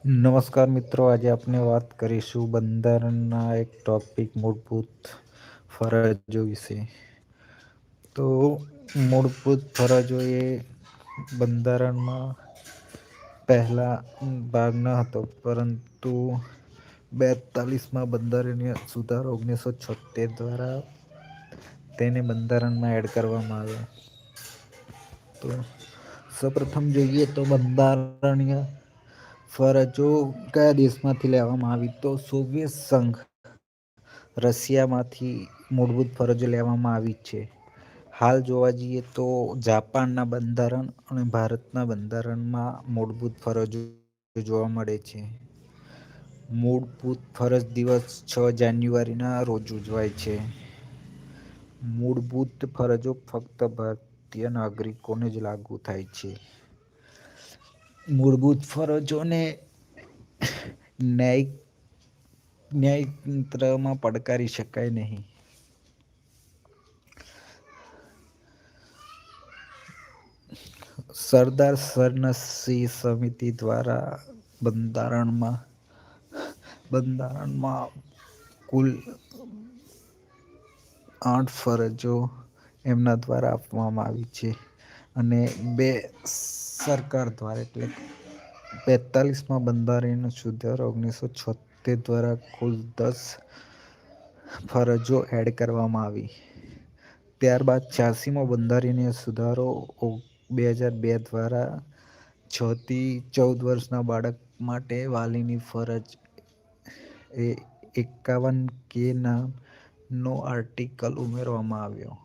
નમસ્કાર મિત્રો, આજે આપણે વાત કરીશું બંધારણના એક ટોપિક મૂળભૂત ફરજો વિશે. તો મૂળભૂત ફરજો એ બંધારણમાં પહેલા ભાગ ન હતો, પરંતુ બેતાલીસમાં બંધારણીય સુધારો ઓગણીસો છોતેર દ્વારા તેને બંધારણમાં એડ કરવામાં આવ્યો. તો સૌપ્રથમ જોઈએ તો બંધારણીય ફરજો કયા દેશમાંથી લેવામાં આવી? તો સોવિયત સંઘ રશિયામાંથી મૂળભૂત ફરજો લેવામાં આવી છે. હાલ જોવા જઈએ તો જાપાનના બંધારણ અને ભારતના બંધારણમાં મૂળભૂત ફરજો જોવા મળે છે. મૂળભૂત ફરજ દિવસ છ જાન્યુઆરીના રોજ ઉજવાય છે. મૂળભૂત ફરજો ફક્ત ભારતીય નાગરિકોને જ લાગુ થાય છે. મૂળભૂત ફરજોને ન્યાયિક, ન્યાયતંત્રમાં પડકારી શકાય નહીં. સરદાર સરના સમિતિ દ્વારા બંધારણમાં બંધારણમાં કુલ આઠ ફરજો એમના દ્વારા આપવામાં આવી છે અને બે સરકાર દ્વારા એટલે બેતાલીસમાં બંધારણીય સુધારો ઓગણીસો છોતેર દ્વારા કુલ દસ ફરજો એડ કરવામાં આવી. ત્યારબાદ છ્યાસીમો બંધારણીય સુધારો બે હજાર બે દ્વારા છ થી ચૌદ વર્ષના બાળક માટે વાલીની ફરજ એ એકાવન કે નામનો આર્ટિકલ ઉમેરવામાં આવ્યો.